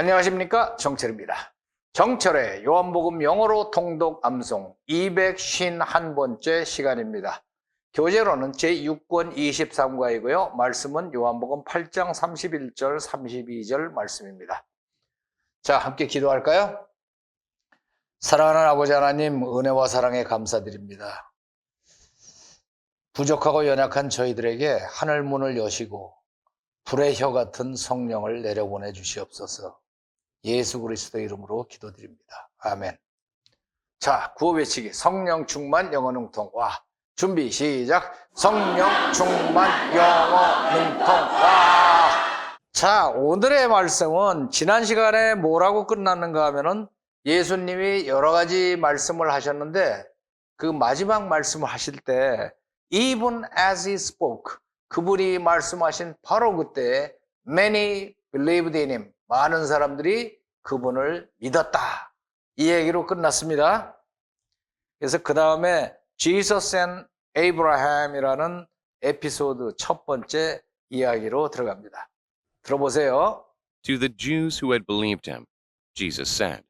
안녕하십니까 정철입니다. 정철의 요한복음 영어로 통독 암송 251번째 시간입니다. 교재로는 제6권 23과이고요. 말씀은 요한복음 8장 31절 32절 말씀입니다. 자 함께 기도할까요? 사랑하는 아버지 하나님 은혜와 사랑에 감사드립니다. 부족하고 연약한 저희들에게 하늘 문을 여시고 불의 혀 같은 성령을 내려보내 주시옵소서. 예수 그리스도 이름으로 기도드립니다. 아멘. 자, 구호 외치기. 성령 충만 영어 능통. 와. 준비 시작. 성령 충만 영어 능통. 와. 자, 오늘의 말씀은 지난 시간에 뭐라고 끝났는가 하면은 예수님이 여러 가지 말씀을 하셨는데 그 마지막 말씀을 하실 때 even as he spoke 그분이 말씀하신 바로 그때 many believed in him 많은 사람들이 그분을 믿었다. 이 얘기로 끝났습니다. 그래서 그 다음에 Jesus and Abraham이라는 에피소드 첫 번째 이야기로 들어갑니다. 들어보세요. To the Jews who had believed him, Jesus said,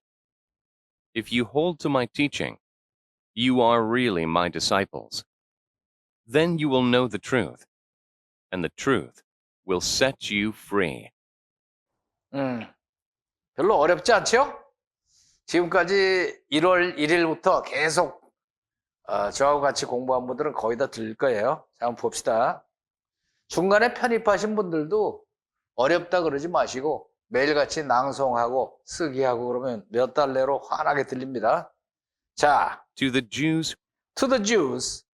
If you hold to my teaching, you are really my disciples. Then you will know the truth, and the truth will set you free. 음, 별로 어렵지 않죠? 지금까지 1월 1일부터 계속 어, 저하고 같이 공부한 분들은 거의 다 들릴 거예요. 자, 한번 봅시다. 중간에 편입하신 분들도 어렵다 그러지 마시고 매일같이 낭송하고 쓰기하고 그러면 몇 달 내로 환하게 들립니다. 자, To the Jews to the Jews.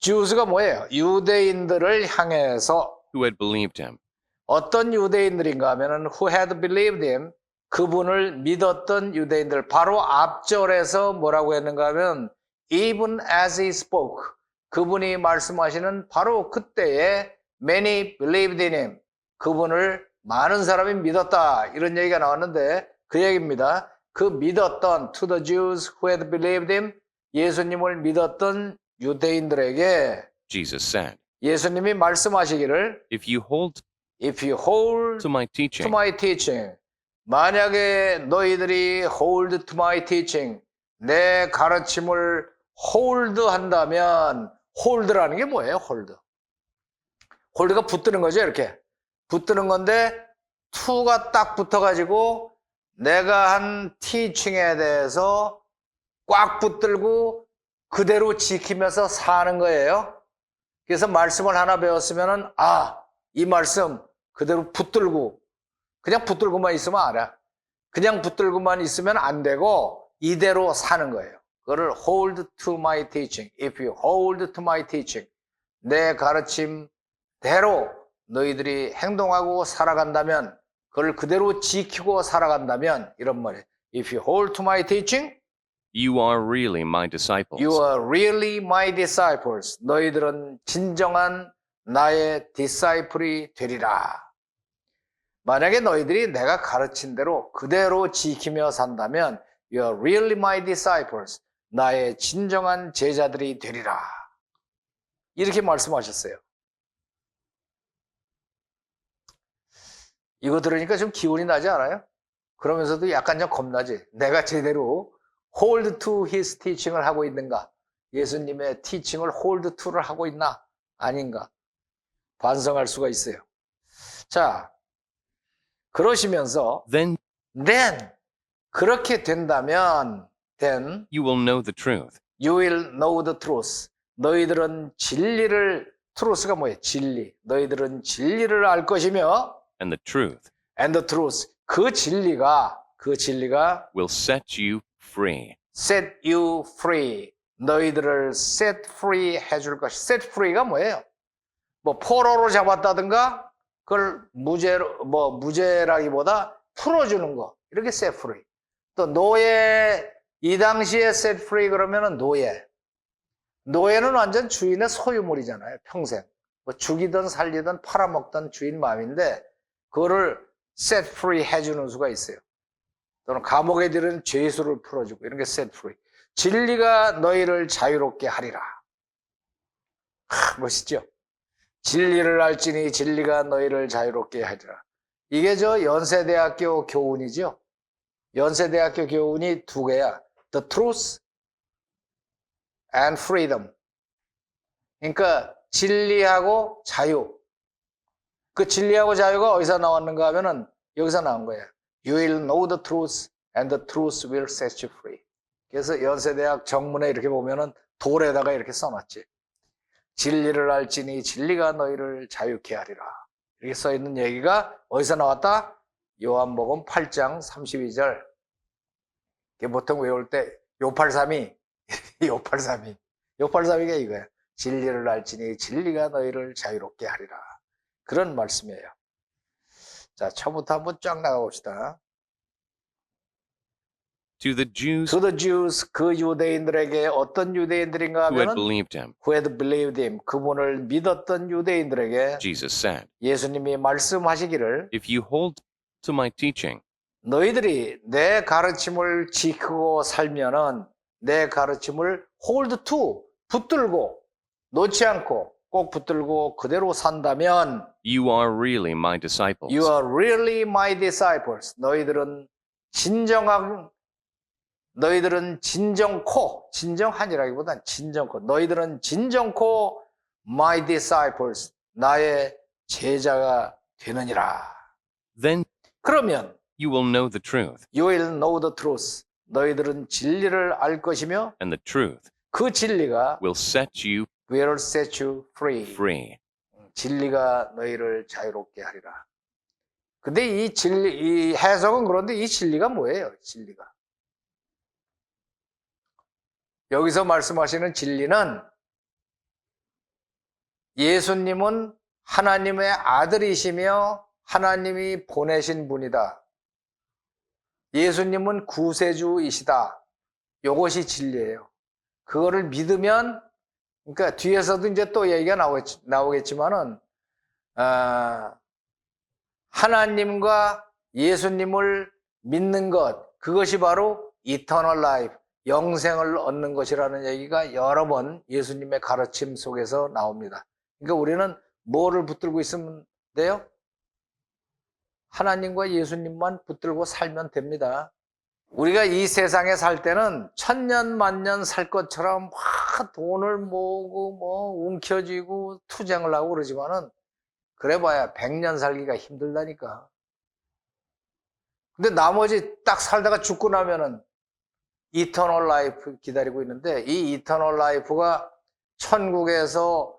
Jews가 뭐예요? 유대인들을 향해서 who had believed him, 어떤 유대인들인가 하면은 who had believed him 그분을 믿었던 유대인들 바로 앞절에서 뭐라고 했는가 하면 even as he spoke 그분이 말씀하시는 바로 그때에 many believed in him 그분을 많은 사람이 믿었다 이런 얘기가 나왔는데 그 얘기입니다. 그 믿었던 to the Jews who had believed him 예수님을 믿었던 유대인들에게 Jesus said, 예수님이 말씀하시기를 If you hold If you hold to my to teaching, my teaching, 만약에 너희들이 hold to my teaching, 내 가르침을 hold 한다면, hold라는 게 뭐예요, hold? hold가 붙드는 거죠, 이렇게. 붙드는 건데, to가 딱 붙어 가지고, 내가 한 teaching에 대해서 꽉 붙들고 그대로 지키면서 사는 거예요. 그래서 말씀을 하나 배웠으면은, 아, 이 말씀 그대로 붙들고, 그냥 붙들고만 있으면 알아. 그냥 붙들고만 있으면 안 되고, 이대로 사는 거예요. 그거를 hold to my teaching. If you hold to my teaching. 내 가르침대로 너희들이 행동하고 살아간다면, 그걸 그대로 지키고 살아간다면, 이런 말이에요. If you hold to my teaching, you are really my disciples. You are really my disciples. 너희들은 진정한 나의 disciple이 되리라. 만약에 너희들이 내가 가르친 대로 그대로 지키며 산다면 You are really my disciples. 나의 진정한 제자들이 되리라. 이렇게 말씀하셨어요. 이거 들으니까 좀 기운이 나지 않아요? 그러면서도 약간 좀 겁나지. 내가 제대로 hold to his teaching을 하고 있는가? 예수님의 teaching을 hold to를 하고 있나? 아닌가? 반성할 수가 있어요. 자, 그러시면서 Then then 그렇게 된다면 then you will know the truth, you will know the truth. 너희들은 진리를 truth가 뭐예요? 진리. 너희들은 진리를 알 것이며 and the truth and the truth. 그 진리가 그 진리가 will set you free. set you free. 너희들을 set free 해줄 것. set free가 뭐예요? 뭐 포로로 잡았다든가 그걸 무죄로 뭐 무죄라기보다 풀어주는 거 이렇게 free. 또 노예 이 당시에 free 그러면은 노예. 노예는 완전 주인의 소유물이잖아요. 평생. 뭐 죽이든 살리든 팔아먹던 주인 마음인데 그거를 free 해주는 수가 있어요. 또는 감옥에 들은 죄수를 풀어주고 이런 게 free. 진리가 너희를 자유롭게 하리라. 하, 멋있죠? 진리를 알지니 진리가 너희를 자유롭게 하리라. 이게 저 연세대학교 교훈이죠. 연세대학교 교훈이 두 개야. The truth and freedom. 그러니까 진리하고 자유. 그 진리하고 자유가 어디서 나왔는가 하면은 여기서 나온 거예요. You will know the truth and the truth will set you free. 그래서 연세대학 정문에 이렇게 보면은 돌에다가 이렇게 써놨지. 진리를 알지니 진리가 너희를 자유케 하리라. 이렇게 써 있는 얘기가 어디서 나왔다? 요한복음 8장 32절. 이게 보통 외울 때 요팔삼이 요팔삼이 요팔삼이가 이거야. 진리를 알지니 진리가 너희를 자유롭게 하리라. 그런 말씀이에요. 자, 처음부터 한번 쫙 나가 봅시다. To the Jews To the Jews, 그 유대인들에게 어떤 유대인들인가 who had 하면은 believed him, who had believed him, 그분을 믿었던 유대인들에게 Jesus said, 예수님이 말씀하시기를 If you hold to my teaching, 너희들이 내 가르침을 지키고 살면은 내 가르침을 hold to, 붙들고 놓지 않고 꼭 붙들고 그대로 산다면 you are really my disciples. You are really my disciples. 너희들은 진정한 너희들은 진정코 진정한이라기보단 진정코 너희들은 진정코 my disciples 나의 제자가 되느니라. Then 그러면 you will know the truth, you will know the truth. 너희들은 진리를 알 것이며 and the truth 그 진리가 will set you will set you free. free. 진리가 너희를 자유롭게 하리라. 근데 이 진리, 이 해석은 그런데 이 진리가 뭐예요? 진리가. 여기서 말씀하시는 진리는 예수님은 하나님의 아들이시며 하나님이 보내신 분이다. 예수님은 구세주이시다. 이것이 진리예요. 그거를 믿으면 그러니까 뒤에서도 이제 또 얘기가 나오겠, 나오겠지만은 아, 하나님과 예수님을 믿는 것 그것이 바로 eternal life 영생을 얻는 것이라는 얘기가 여러 번 예수님의 가르침 속에서 나옵니다. 그러니까 우리는 뭐를 붙들고 있으면 돼요? 하나님과 예수님만 붙들고 살면 됩니다. 우리가 이 세상에 살 때는 천년 만년 살 것처럼 막 돈을 모으고 뭐 움켜쥐고 투쟁을 하고 그러지만은 그래봐야 백년 살기가 힘들다니까. 근데 나머지 딱 살다가 죽고 나면은 이터널 라이프 기다리고 있는데 이 이터널 라이프가 천국에서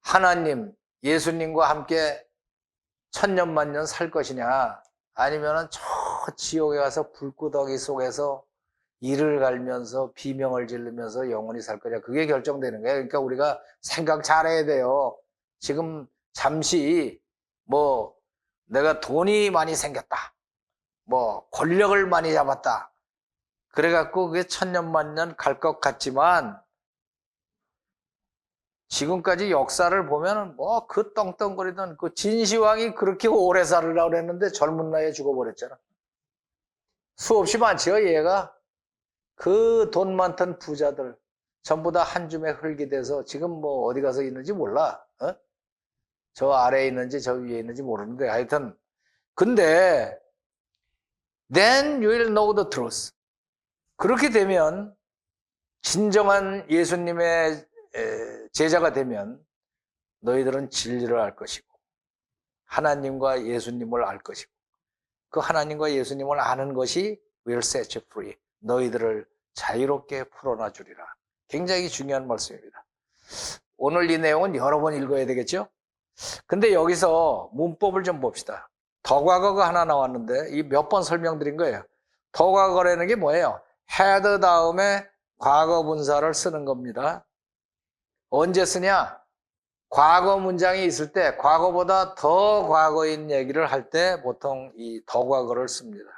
하나님, 예수님과 함께 천년 만년 살 것이냐 아니면은 저 지옥에 가서 불구덩이 속에서 이를 갈면서 비명을 지르면서 영원히 살 거냐 그게 결정되는 거예요. 그러니까 우리가 생각 잘해야 돼요. 지금 잠시 뭐 내가 돈이 많이 생겼다. 뭐 권력을 많이 잡았다. 그래갖고 그게 천년만년 갈 것 같지만 지금까지 역사를 보면은 뭐그 떵떵거리던 그 진시황이 그렇게 오래 살으라고 그랬는데 젊은 나이에 죽어버렸잖아. 수없이 많지요, 얘가. 그 돈 많던 부자들 전부 다 한 줌에 흙이 돼서 지금 뭐 어디 가서 있는지 몰라. 어? 저 아래에 있는지 저 위에 있는지 모르는데 하여튼 근데 then you will know the truth. 그렇게 되면 진정한 예수님의 에, 제자가 되면 너희들은 진리를 알 것이고 하나님과 예수님을 알 것이고 그 하나님과 예수님을 아는 것이 will set you free. 너희들을 자유롭게 풀어놔 주리라. 굉장히 중요한 말씀입니다. 오늘 이 내용은 여러 번 읽어야 되겠죠? 근데 여기서 문법을 좀 봅시다. 더 과거가 하나 나왔는데 이 몇 번 설명드린 거예요. 더 과거라는 게 뭐예요? Had 다음에 과거 분사를 쓰는 겁니다. 언제 쓰냐? 과거 문장이 있을 때 과거보다 더 과거인 얘기를 할 때 보통 이 더 과거를 씁니다.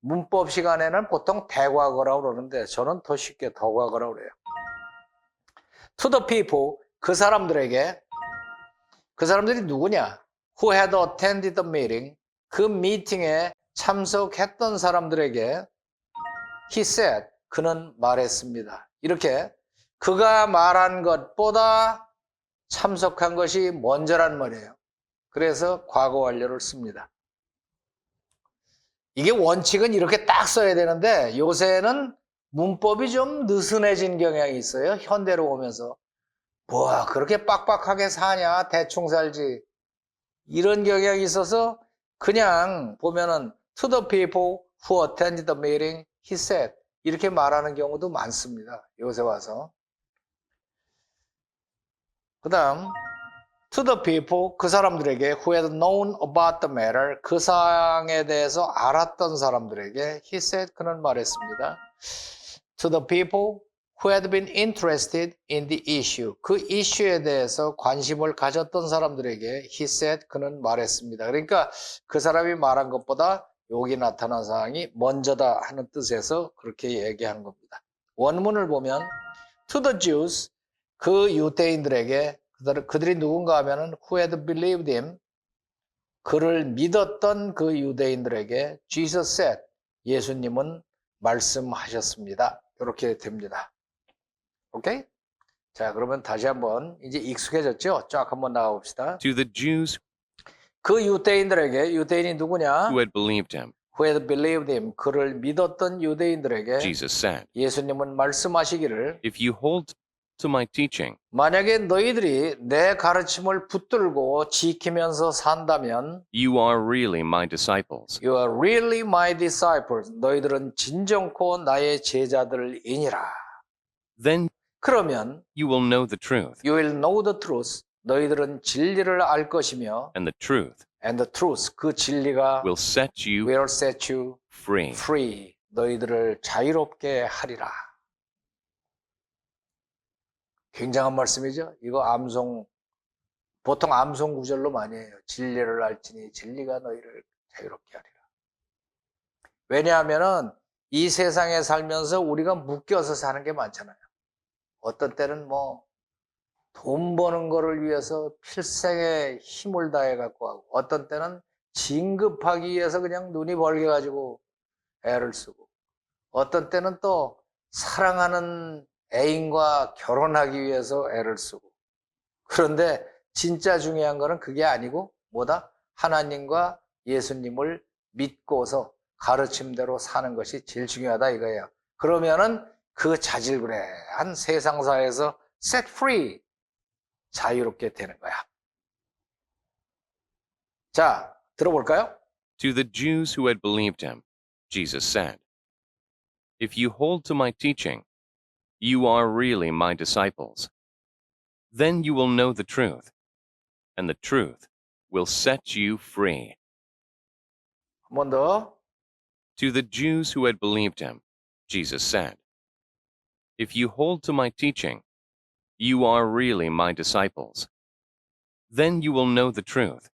문법 시간에는 보통 대과거라고 그러는데 저는 더 쉽게 더 과거라고 그래요. To the people, 그 사람들에게 그 사람들이 누구냐? Who had attended the meeting? 그 미팅에 참석했던 사람들에게 He said, 그는 말했습니다. 이렇게 그가 말한 것보다 참석한 것이 먼저란 말이에요. 그래서 과거 완료를 씁니다. 이게 원칙은 이렇게 딱 써야 되는데 요새는 문법이 좀 느슨해진 경향이 있어요. 현대로 오면서. 뭐야, 그렇게 빡빡하게 사냐? 대충 살지. 이런 경향이 있어서 그냥 보면은 to the people who attended the meeting, he said. 이렇게 말하는 경우도 많습니다. 요새 와서. 그 다음, to the people, 그 사람들에게 who had known about the matter, 그 사항에 대해서 알았던 사람들에게 he said, 그는 말했습니다. to the people who had been interested in the issue, 그 이슈에 대해서 관심을 가졌던 사람들에게 he said, 그는 말했습니다. 그러니까 그 사람이 말한 것보다 여기 나타난 사항이 먼저다 하는 뜻에서 그렇게 얘기한 겁니다. 원문을 보면 to the Jews, 그 유대인들에게 그들- 그들이 누군가 하면은 who had believed him 그를 믿었던 그 유대인들에게 Jesus said 예수님은 말씀하셨습니다. 이렇게 됩니다. 오케이? 자, 그러면 다시 한번 이제 익숙해졌죠? 쫙 한번 나가 봅시다. To the Jews 그 유대인들에게 유대인이 누구냐? who had believed him, who had believed him 그를 믿었던 유대인들에게 Jesus said, 예수님은 말씀하시기를 If you hold to my teaching, 만약에 너희들이 내 가르침을 붙들고 지키면서 산다면 you are really my disciples. You are really my disciples. 너희들은 진정코 나의 제자들이니라. Then 그러면 you will know the truth, you will know the truth. 너희들은 진리를 알 것이며 and the truth and the truth 그 진리가 will set you will set you free. free. 너희들을 자유롭게 하리라. 굉장한 말씀이죠. 이거 암송 보통 암송 구절로 많이 해요. 진리를 알지니 진리가 너희를 자유롭게 하리라. 왜냐하면은 이 세상에 살면서 우리가 묶여서 사는 게 많잖아요. 어떤 때는 뭐 돈 버는 거를 위해서 필생의 힘을 다해 갖고 하고 어떤 때는 진급하기 위해서 그냥 눈이 벌게 가지고 애를 쓰고 어떤 때는 또 사랑하는 애인과 결혼하기 위해서 애를 쓰고 그런데 진짜 중요한 거는 그게 아니고 뭐다? 하나님과 예수님을 믿고서 가르침대로 사는 것이 제일 중요하다 이거예요. 그러면은 그 자질구레한 세상사에서 set free 자유롭게 되는 거야. 자, 들어볼까요? To the Jews who had believed him, Jesus said, If you hold to my teaching, you are really my disciples. Then you will know the truth, and the truth will set you free. 한 번 더. To the Jews who had believed him, Jesus said, If you hold to my teaching, you are really my disciples. Then you will know the truth,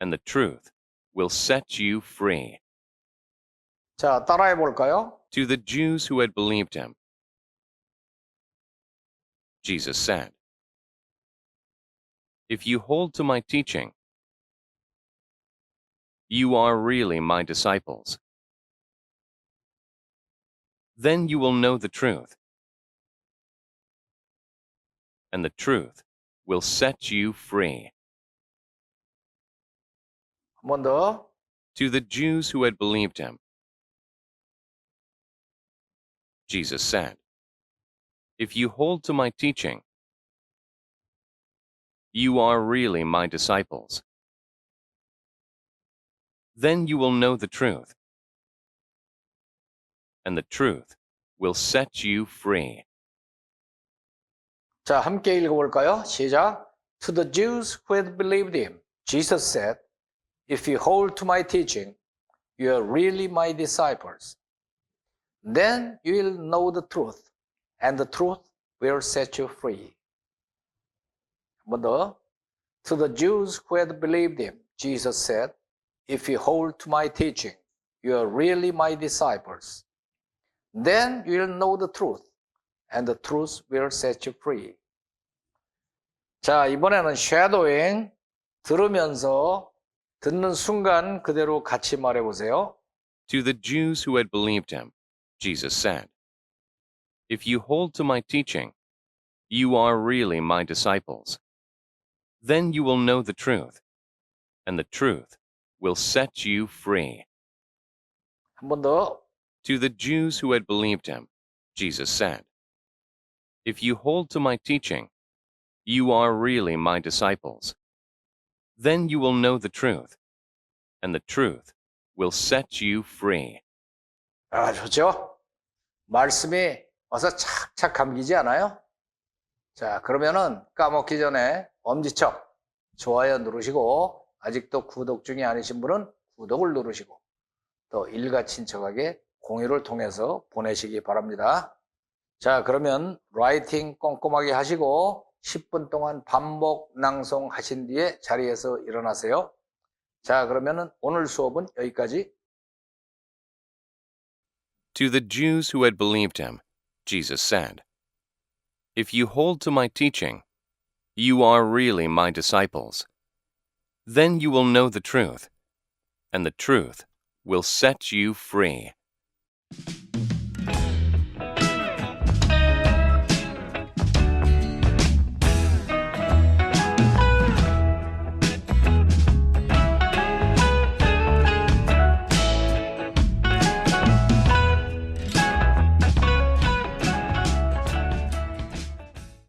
and the truth will set you free. 자, 따라해 볼까요? To the Jews who had believed him, Jesus said, If you hold to my teaching, you are really my disciples. Then you will know the truth, and the truth will set you free. To the Jews who had believed him, Jesus said, If you hold to my teaching, you are really my disciples. Then you will know the truth, and the truth will set you free. 자, 함께 읽어볼까요? 시작. To the Jews who had believed him, Jesus said, If you hold to my teaching, you are really my disciples. Then you will know the truth, and the truth will set you free. 한 번 더. To the Jews who had believed him, Jesus said, If you hold to my teaching, you are really my disciples. Then you will know the truth, and the truth will set you free. 자, 이번에는 shadowing 들으면서 듣는 순간 그대로 같이 말해 보세요. To the Jews who had believed him, Jesus said, If you hold to my teaching, you are really my disciples. Then you will know the truth, and the truth will set you free. 한 번 더. To the Jews who had believed him, Jesus said, If you hold to my teaching, you are really my disciples. Then you will know the truth, and the truth will set you free. 아, 좋죠? 말씀이 와서 착착 감기지 않아요? 자, 그러면은 까먹기 전에 엄지척 좋아요 누르시고 아직도 구독 중이 아니신 분은 구독을 누르시고 또 일가 친척에게 공유를 통해서 보내시기 바랍니다. 자, 그러면 라이팅 꼼꼼하게 하시고 10분 동안 반복 낭송하신 뒤에 자리에서 일어나세요. 자, 그러면은 오늘 수업은 여기까지. To the Jews who had believed him, Jesus said, If you hold to my teaching, you are really my disciples. Then you will know the truth, and the truth will set you free.